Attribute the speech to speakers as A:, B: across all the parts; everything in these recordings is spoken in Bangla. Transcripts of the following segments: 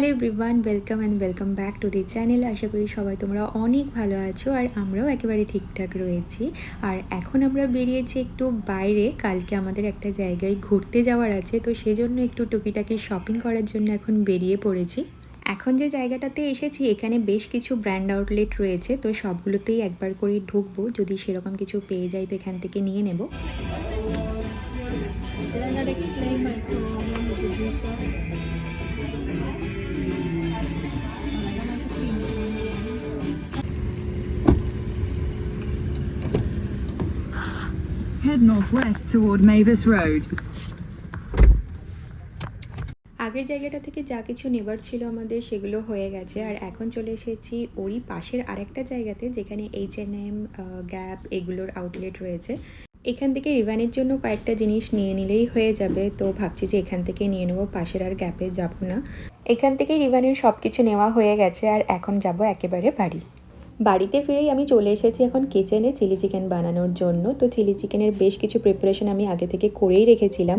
A: Hello everyone, welcome and welcome back to the channel. আশা করি সবাই তোমরা অনেক ভালো আছো আর আমরাও একেবারে ঠিকঠাক রয়েছি। আর এখন আমরা বেরিয়েছি একটু বাইরে। কালকে আমাদের একটা জায়গায় ঘুরতে যাওয়ার আছে, তো সেজন্য একটু টুকিটাকি শপিং করার জন্য এখন বেরিয়ে পড়েছি। এখন যে জায়গাটাতে এসেছি, এখানে বেশ কিছু ব্র্যান্ড আউটলেট রয়েছে, তো সবগুলোতেই একবার করে ঢুকবো। যদি সেরকম কিছু পেয়ে যাই, তো এখান থেকে নিয়ে নেব।
B: Head northwest toward Mavis Road.
A: আগের জায়গাটা থেকে যা কিছু নেবার ছিল আমাদের সেগুলো হয়ে গেছে। আর এখন চলে এসেছি ওরই পাশের আরেকটা জায়গাতে, যেখানে এইচ এন এম গ্যাপ এগুলোর আউটলেট রয়েছে। এখান থেকে রিভানের জন্য কয়েকটা জিনিস নিয়ে নিলেই হয়ে যাবে। তো ভাবছি যে এখান থেকে নিয়ে নেব, পাশের আর গ্যাপে যাব না। এখান থেকে রিভানের সব কিছু নেওয়া হয়ে গেছে, আর এখন যাব একেবারে বাড়ি। বাড়িতে ফিরেই আমি চলে এসেছি এখন কিচেনে চিলি চিকেন বানানোর জন্য। তো চিলি চিকেনের বেশ কিছু প্রিপারেশন আমি আগে থেকে করেই রেখেছিলাম।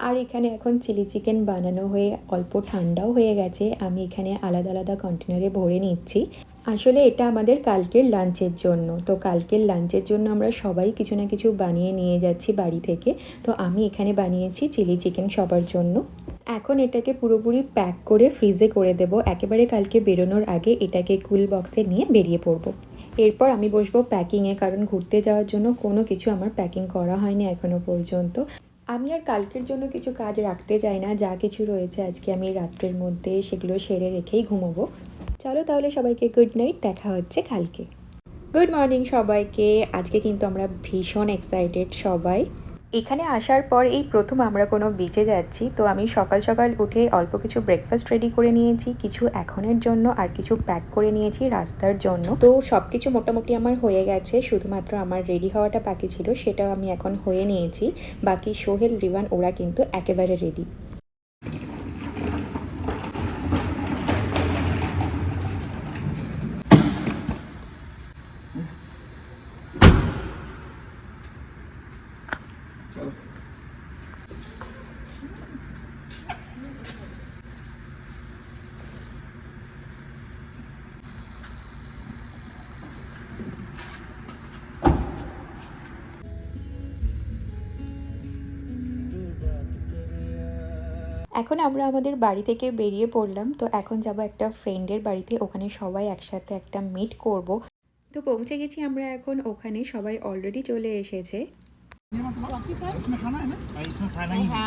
A: আর এখানে এখন চিলি চিকেন বানানো হয়ে অল্প ঠান্ডাও হয়ে গেছে। আমি এখানে আলাদা আলাদা কন্টেনারে ভরে নিচ্ছি। আসলে এটা আমাদের কালকের লাঞ্চের জন্য। তো কালকের লাঞ্চের জন্য আমরা সবাই কিছু না কিছু বানিয়ে নিয়ে যাচ্ছি বাড়ি থেকে। তো আমি এখানে বানিয়েছি চিলি চিকেন সবার জন্য। এখন এটাকে পুরোপুরি প্যাক করে ফ্রিজে করে দেব। একেবারে কালকে বেরোনোর আগে এটাকে কুল বক্সে নিয়ে বেরিয়ে পড়ব। এরপর আমি বসবো প্যাকিংয়ে কারণ ঘুরতে যাওয়ার জন্য কোনো কিছু আমার প্যাকিং করা হয়নি এখনও পর্যন্ত। আমি আর কালকের জন্য কিছু কাজ রাখতে চাই না, যা কিছু রয়েছে আজকে আমি রাত্রের মধ্যে সেগুলো সেরে রেখেই ঘুমোবো। চলো তাহলে সবাইকে গুড নাইট দেখা হচ্ছে কালকে। গুড মর্নিং সবাইকে। আজকে কিন্তু আমরা ভীষণ এক্সাইটেড সবাই। এখানে আসার পর এই প্রথম আমরা কোনো বিচে যাচ্ছি, তো আমি সকাল সকাল উঠে অল্প কিছু ব্রেকফাস্ট রেডি করে নিয়েছি, কিছু এখনের জন্য আর কিছু প্যাক করে নিয়েছি রাস্তার জন্য। তো সব কিছু মোটামুটি আমার হয়ে গেছে, শুধুমাত্র আমার রেডি হওয়াটা বাকি ছিল, সেটাও আমি এখন হয়ে নিয়েছি, বাকি সোহেল, রিভান ওরা কিন্তু একেবারে রেডি এখন আমরা আমাদের বাড়ি থেকে বেরিয়ে পড়লাম তো এখন যাব একটা ফ্রেন্ডের বাড়িতে ওখানে সবাই একসাথে একটা মিট করব তো পৌঁছে গেছি আমরা এখন ওখানে সবাই অলরেডি চলে এসেছে
C: ये मतलब इसमें खाना है ना
D: हाँ, इसमें खाना ही है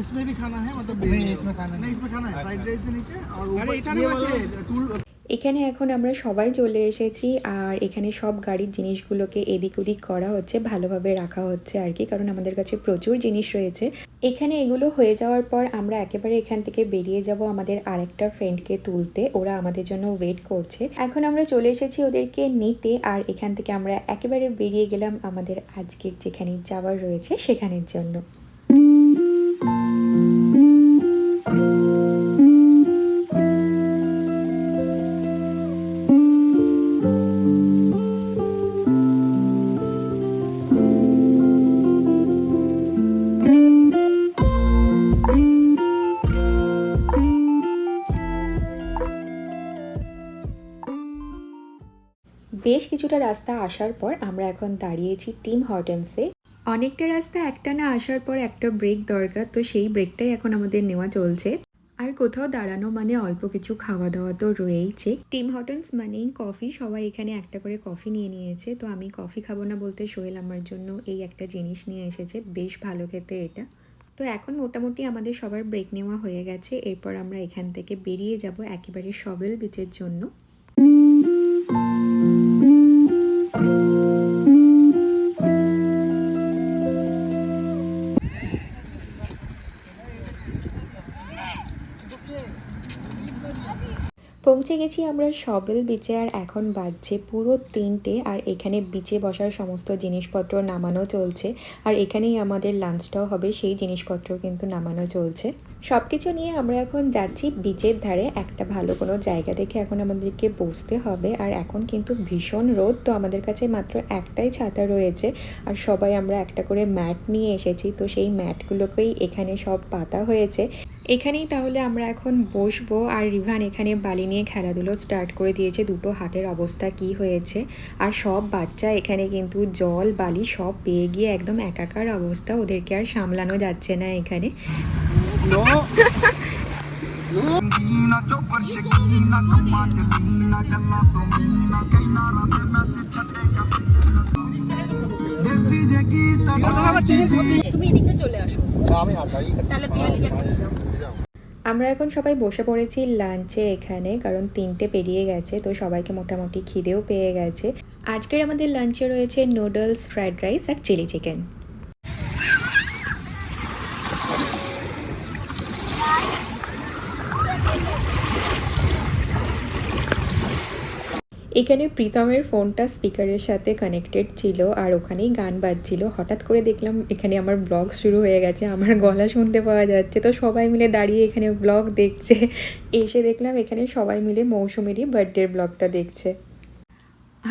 C: इसमें भी खाना है मतलब
D: नहीं, इसमें खाना
C: नहीं
D: नहीं।
C: इसमें खाना है
D: अच्छा।
C: फ्राइड राइस के नीचे और
D: अरे,
C: ऊपर
D: इटाली
C: ये
D: वाला-
C: वाला टूल
A: এখানে এখন আমরা সবাই চলে এসেছি আর এখানে সব গাড়ির জিনিসগুলোকে এদিক ওদিক করা হচ্ছে, ভালোভাবে রাখা হচ্ছে আর কি, কারণ আমাদের কাছে প্রচুর জিনিস রয়েছে। এখানে এগুলো হয়ে যাওয়ার পর আমরা একেবারে এখান থেকে বেরিয়ে যাব আমাদের আরেকটা ফ্রেন্ডকে তুলতে, ওরা আমাদের জন্য ওয়েট করছে। এখন আমরা চলে এসেছি ওদেরকে নিতে আর এখান থেকে আমরা একেবারে বেরিয়ে গেলাম আমাদের আজকের যেখানে যাওয়ার রয়েছে সেখানের জন্য। বেশ কিছুটা রাস্তা আসার পর আমরা এখন দাঁড়িয়েছি টিম হর্টেন্সে। অনেকটা রাস্তা, একটা না আসার পর একটা ব্রেক দরকার, তো সেই ব্রেকটাই এখন আমাদের নেওয়া চলছে। আর কোথাও দাঁড়ানো মানে অল্প কিছু খাওয়া দাওয়া তো রয়েইছে। টিম হটন্স মানেই কফি, সবাই এখানে একটা করে কফি নিয়ে নিয়েছে, তো আমি কফি খাব না বলতে সোহেল আমার জন্য এই একটা জিনিস নিয়ে এসেছে, বেশ ভালো খেতে এটা। তো এখন মোটামুটি আমাদের সবার ব্রেক নেওয়া হয়ে গেছে, এরপর আমরা এখান থেকে বেরিয়ে যাব একেবারে সবেল বিচের জন্য। thank you পৌঁছে গেছি আমরা সবেল বিচে আর এখন বাজছে পুরো তিনটে, আর এখানে বিচে বসার সমস্ত জিনিসপত্র নামানো চলছে, আর এখানেই আমাদের লাঞ্চটাও হবে, সেই জিনিসপত্র কিন্তু নামানো চলছে। সব কিছু নিয়ে আমরা এখন যাচ্ছি বিচের ধারে, একটা ভালো কোনো জায়গা দেখে এখন আমাদেরকে বসতে হবে, আর এখন কিন্তু ভীষণ রোদ, তো আমাদের কাছে মাত্র একটাই ছাতা রয়েছে, আর সবাই আমরা একটা করে ম্যাট নিয়ে এসেছি, তো সেই ম্যাটগুলোকেই এখানে সব পাতা হয়েছে। এখানেই তাহলে আমরা এখন বসবো। আর রিভান এখানে বালি নিয়ে খেলাধুলো স্টার্ট করে দিয়েছে। দুটো হাতের অবস্থা কি হয়েছে? আর সব বাচ্চা এখানে কিন্তু জল বালি সব পেয়ে গিয়ে একদম একাকার অবস্থা। ওদেরকে আর সামলানো যাচ্ছে না এখানে। আমরা এখন সবাই বসে পড়েছি লাঞ্চে এখানে, কারণ তিনটে পেরিয়ে গেছে, তো সবাইকে মোটামুটি খিদেও পেয়ে গেছে। আজকের আমাদের লাঞ্চে রয়েছে নুডলস, ফ্রাইড রাইস আর চিলি চিকেন। এখানে প্রীতমের ফোনটা স্পিকারের সাথে কানেক্টেড ছিল আর ওখানেই গান বাজছিল। হঠাৎ করে দেখলাম এখানে আমার ব্লগ শুরু হয়ে গেছে, আমার গলা শুনতে পাওয়া যাচ্ছে। তো সবাই মিলে দাঁড়িয়ে এখানে ব্লগ দেখছে। এসে দেখলাম এখানে সবাই মিলে মৌসুমেরই বার্থডের ব্লগটা দেখছে।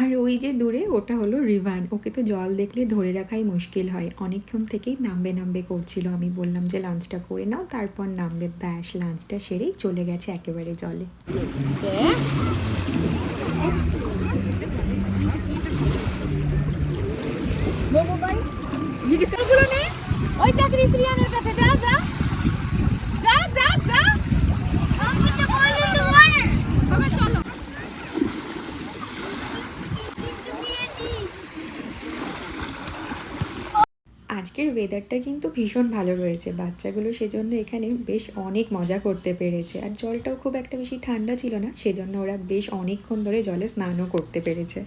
A: আর ওই যে দূরে ওটা হলো রিভান। ওকে তো জল দেখলে ধরে রাখাই মুশকিল হয়। অনেকক্ষণ থেকেই নামবে নামবে করছিল। আমি বললাম যে লাঞ্চটা করে নাও। তারপর নামবে। ব্যাস লাঞ্চটা সেরেই চলে গেছে একেবারে জলে।
D: ওই দেখ রিত্রিয়ানের কাছে যা যা যা যা যা বাবা চলো
A: আজকের ওয়েদারটা কিন্তু ভীষণ ভালো রয়েছে। বাচ্চাগুলো সেজন্য এখানে বেশ অনেক মজা করতে পেরেছে। আর জলটাও খুব একটা বেশি ঠান্ডা ছিল না, সেজন্য ওরা বেশ অনেকক্ষণ ধরে জলে স্নানও করতে পেরেছে।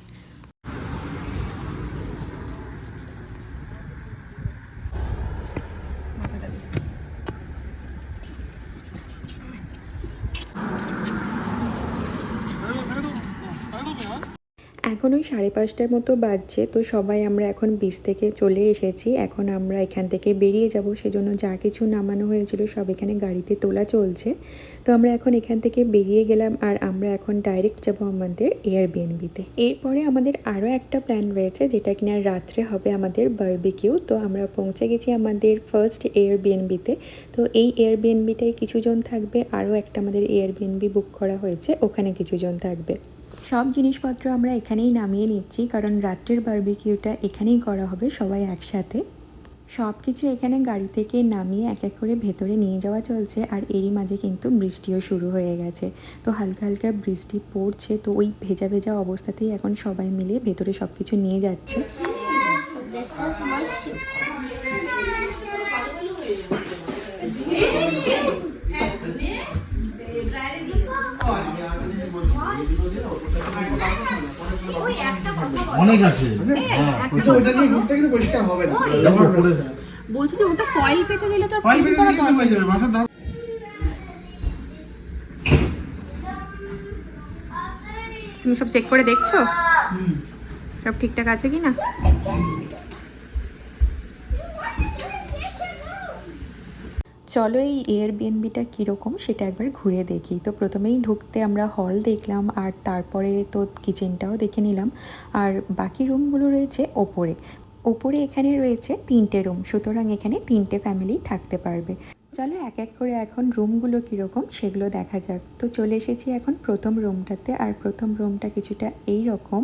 A: এখন ওই সাড়ে পাঁচটার মতো বাজছে, তো সবাই আমরা এখন বিচ থেকে চলে এসেছি। এখন আমরা এখান থেকে বেরিয়ে যাব, সেজন্য যা কিছু নামানো হয়েছিল সব এখানে গাড়িতে তোলা চলছে। তো আমরা এখন এখান থেকে বেরিয়ে গেলাম আর আমরা এখন ডাইরেক্ট যাব আমাদের এয়ারবিএনবিতে এরপরে আমাদের আরও একটা প্ল্যান রয়েছে, যেটা কিনা রাত্রে হবে আমাদের বার্বিকিউ তো আমরা পৌঁছে গেছি আমাদের ফার্স্ট এয়ারবিএনবিতে তো এই এয়ারবিএনবিটায় কিছুজন থাকবে, আরও একটা আমাদের এয়ারবিএনবি বুক করা হয়েছে, ওখানে কিছুজন থাকবে। সব জিনিসপত্র আমরা এখানেই নামিয়ে নিচ্ছি, কারণ রাত্রের বারবিকিউটা এখানেই করা হবে সবাই একসাথে। সব কিছু এখানে গাড়ি থেকে নামিয়ে এক এক করে ভেতরে নিয়ে যাওয়া চলছে, আর এরই মাঝে কিন্তু বৃষ্টিও শুরু হয়ে গেছে। তো হালকা হালকা বৃষ্টি পড়ছে, তো ওই ভেজা ভেজা অবস্থাতেই এখন সবাই মিলে ভেতরে সব কিছু নিয়ে যাচ্ছে।
E: হ্যাঁ
C: না।
E: দেখো পরে
D: বলছি যে ওটা ফয়েল পেতে দিলে তো
C: ফল পেতে দিলে হয়ে যাবে বাসার দাম।
A: তুমি সব চেক করে দেখছ? সব ঠিকঠাক আছে কি না চলো এই এয়ারবিএনবিটা কীরকম সেটা একবার ঘুরে দেখি। তো প্রথমেই ঢুকতে আমরা হল দেখলাম, আর তারপরে তো কিচেনটাও দেখে নিলাম। আর বাকি রুমগুলো রয়েছে ওপরে। ওপরে এখানে রয়েছে তিনটে রুম সুতরাং এখানে তিনটে ফ্যামিলি থাকতে পারবে। চলো এক এক করে এখন রুমগুলো কীরকম সেগুলো দেখা যাক। তো চলে এসেছি এখন প্রথম রুমটাতে আর প্রথম রুমটা কিছুটা এই রকম।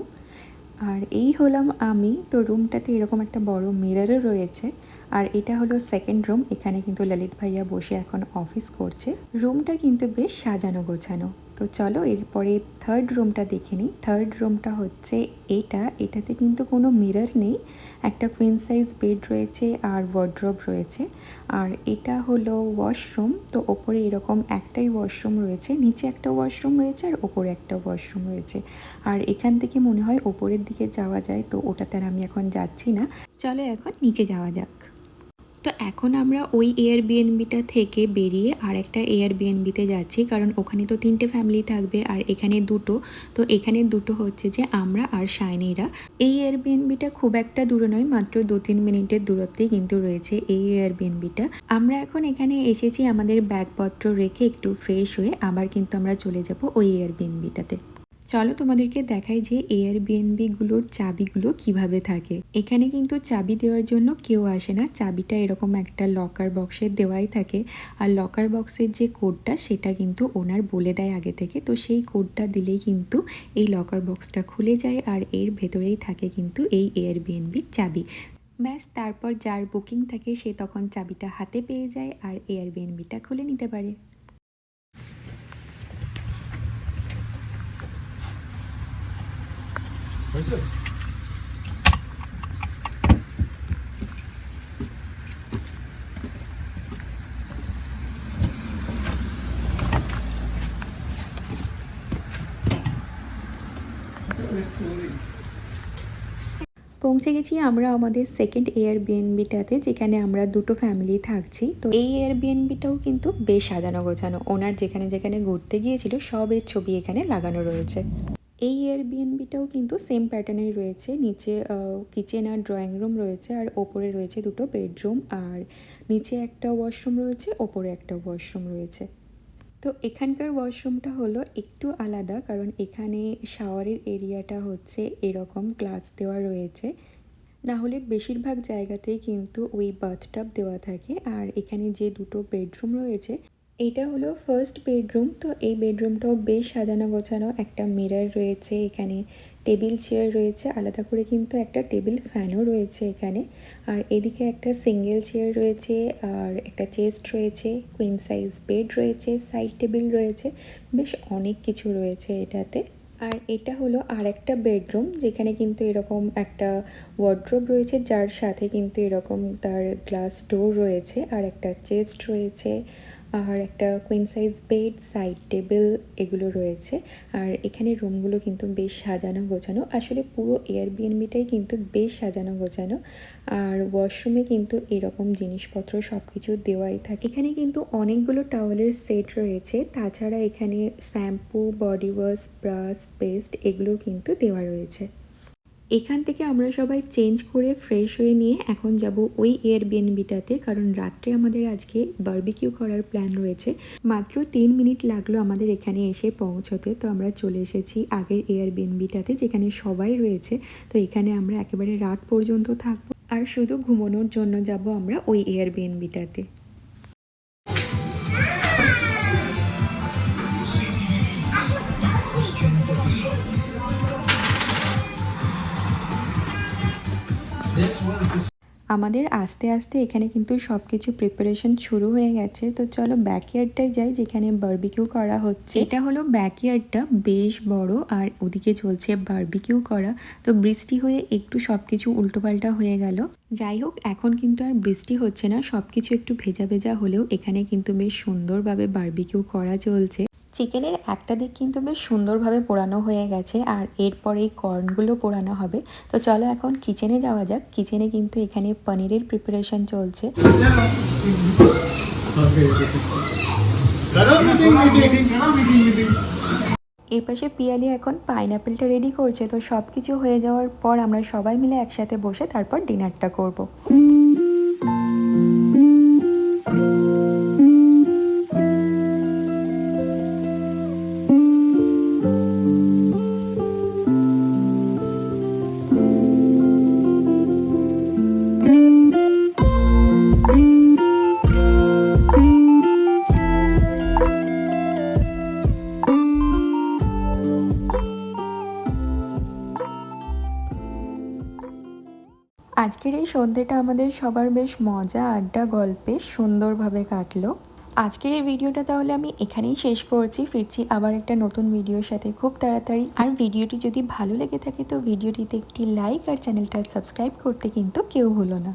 A: আর এই হলাম আমি। তো রুমটাতে এরকম একটা বড় মিররও রয়েছে। আর এটা হলো সেকেন্ড রুম এখানে কিন্তু ললিত ভাইয়া বসে এখন অফিস করছে। রুমটা কিন্তু বেশ সাজানো গোছানো। তো চলো এরপরে থার্ড রুমটা দেখে নিই। থার্ড রুমটা হচ্ছে এটা। এটাতে কিন্তু কোনো মিরর নেই। একটা কুইন সাইজ বেড রয়েছে আর ওয়ার্ড্রোব রয়েছে। আর এটা হলো ওয়াশরুম তো ওপরে এরকম একটাই ওয়াশরুম রয়েছে। নিচে একটা ওয়াশরুম রয়েছে আর ওপরে একটা ওয়াশরুম রয়েছে। আর এখান থেকে মনে হয় ওপরের দিকে যাওয়া যায়। তো ওটাতে আর আমি এখন যাচ্ছি না। চলো এখন নিচে যাওয়া যাক। তো এখন আমরা ওই এয়ারবিএনবিটা থেকে বেরিয়ে আর একটা এয়ারবিএনবিতে যাচ্ছি, কারণ ওখানে তো তিনটে ফ্যামিলি থাকবে আর এখানে দুটো। তো এখানে দুটো হচ্ছে যে আমরা আর শাইনিরা। এই এয়ারবিএনবিটা খুব একটা দূরে নয়, মাত্র দু তিন মিনিটের দূরত্বেই কিন্তু রয়েছে এই এয়ারবিএনবিটা আমরা এখন এখানে এসেছি আমাদের ব্যাগপত্র রেখে একটু ফ্রেশ হয়ে, আবার কিন্তু আমরা চলে যাব ওই এয়ারবিএনবিটাতে চলো তোমাদেরকে দেখাই যে এয়ারবিএনবি গুলোর চাবিগুলো কীভাবে থাকে। এখানে কিন্তু চাবি দেওয়ার জন্য কেউ আসে না। চাবিটা এরকম একটা লকার বক্সে দেওয়াই থাকে। আর লকার বক্সের যে কোডটা সেটা কিন্তু ওনার বলে দেয় আগে থেকে। তো সেই কোডটা দিলেই কিন্তু এই লকার বক্সটা খুলে যায় আর এর ভেতরেই থাকে কিন্তু এই এয়ারবিএনবির চাবি। ব্যাস, তারপর যার বুকিং থাকে, সে তখন চাবিটা হাতে পেয়ে যায় আর এয়ারবিএনবিটা খুলে নিতে পারে। পৌঁছে গেছি আমরা আমাদের সেকেন্ড এয়ারবিএনবিটাতে যেখানে আমরা দুটো ফ্যামিলি থাকছি। তো এই এয়ারবিএনবিটাও কিন্তু বেশ সাজানো গোছানো। ওনার যেখানে যেখানে ঘুরতে গিয়েছিল, সবের ছবি এখানে লাগানো রয়েছে। এই এয়ারবিএনবিটাও কিন্তু সেম প্যাটার্নেই রয়েছে। নিচে কিচেন আর ড্রয়িং রুম রয়েছে আর ওপরে রয়েছে দুটো বেডরুম আর নিচে একটা ওয়াশরুম রয়েছে, ওপরে একটা ওয়াশরুম রয়েছে। তো এখানকার ওয়াশরুমটা হলো একটু আলাদা কারণ এখানে শাওয়ারের এরিয়াটা হচ্ছে এরকম গ্লাস দেওয়া রয়েছে। না হলে বেশিরভাগ জায়গাতেই কিন্তু ওই বাথটাব দেওয়া থাকে আর এখানে যে দুটো বেডরুম রয়েছে এটা হলো ফার্স্ট বেডরুম তো এই বেডরুমটাও বেশ সাজানো গোছানো। একটা মিরর রয়েছে এখানে টেবিল চেয়ার রয়েছে, আলাদা করে কিন্তু একটা টেবিল ফ্যানও রয়েছে এখানে। আর এদিকে একটা সিঙ্গেল চেয়ার রয়েছে, আর একটা চেস্ট রয়েছে কুইন সাইজ বেড রয়েছে সাইড টেবিল রয়েছে, বেশ অনেক কিছু রয়েছে এটাতে। আর এটা হলো আর একটা বেডরুম যেখানে কিন্তু এরকম একটা ওয়ার্ড্রোব রয়েছে, যার সাথে কিন্তু এরকম তার গ্লাস ডোর রয়েছে, আর একটা চেস্ট রয়েছে আর একটা queen size bed side table এগুলো রয়েছে। আর এখানে রুমগুলো কিন্তু বেশ সাজানো গোছানো। আসলে পুরো এয়ারবিএনবিটাই কিন্তু বেশ সাজানো গোছানো। আর ওয়াশরুমে কিন্তু এরকম জিনিসপত্র সব কিছু দেওয়াই থাকে। এখানে কিন্তু অনেকগুলো টাওয়েলের সেট রয়েছে। তাছাড়া এখানে shampoo body wash brush paste এগুলো কিন্তু দেওয়া রয়েছে। এখান থেকে আমরা সবাই চেঞ্জ করে ফ্রেশ হয়ে নিয়ে এখন যাব ওই এয়ারবিএনবিটাতে কারণ রাত্রে আমাদের আজকে বারবিকিউ করার প্ল্যান রয়েছে। মাত্র তিন মিনিট লাগল আমাদের এখানে এসে পৌঁছতে, তো আমরা চলে এসেছি আগের এয়ারবিএনবিটাতে যেখানে সবাই রয়েছে। তো এখানে আমরা একেবারে রাত পর্যন্ত থাকব। আর শুধু ঘুমানোর জন্য যাব আমরা ওই এয়ারবিএনবিটাতে আমাদের আস্তে আস্তে এখানে কিন্তু সব কিছু প্রিপারেশন শুরু হয়ে গেছে। তো চলো ব্যাকইয়ার্ডটাই যাই, যেখানে বারবিকিউ করা হচ্ছে। এটা হলো ব্যাকইয়ার্ডটা বেশ বড় আর ওদিকে চলছে বারবিকিউ করা। তো বৃষ্টি হয়ে একটু সব কিছু উল্টোপাল্টা হয়ে গেল। যাই হোক, এখন কিন্তু আর বৃষ্টি হচ্ছে না। সব কিছু একটু ভেজা ভেজা হলেও এখানে কিন্তু বেশ সুন্দরভাবে বারবিকিউ করা চলছে। চিকেনের একটা দিক কিন্তু বেশ সুন্দরভাবে পোড়ানো হয়ে গেছে আর এরপর এই কর্নগুলো পোড়ানো হবে। তো চলো এখন কিচেনে যাওয়া যাক। কিচেনে কিন্তু এখানে পনিরের প্রিপারেশন চলছে। এই পাশে পিয়ালি এখন পাইনাপেলটা রেডি করছে। তো সব কিছু হয়ে যাওয়ার পর আমরা সবাই মিলে একসাথে বসে তারপর ডিনারটা করব। আজকের এই সন্ধ্যেটা আমাদের সবার বেশ মজা, আড্ডা, গল্পে সুন্দরভাবে কাটলো। আজকের এই ভিডিওটা তাহলে আমি এখানেই শেষ করছি। ফিরছি আবার একটা নতুন ভিডিওর সাথে খুব তাড়াতাড়ি। আর ভিডিওটি যদি ভালো লেগে থাকে তো ভিডিওটিতে একটি লাইক আর চ্যানেলটা সাবস্ক্রাইব করতে কিন্তু কেউ হলো না।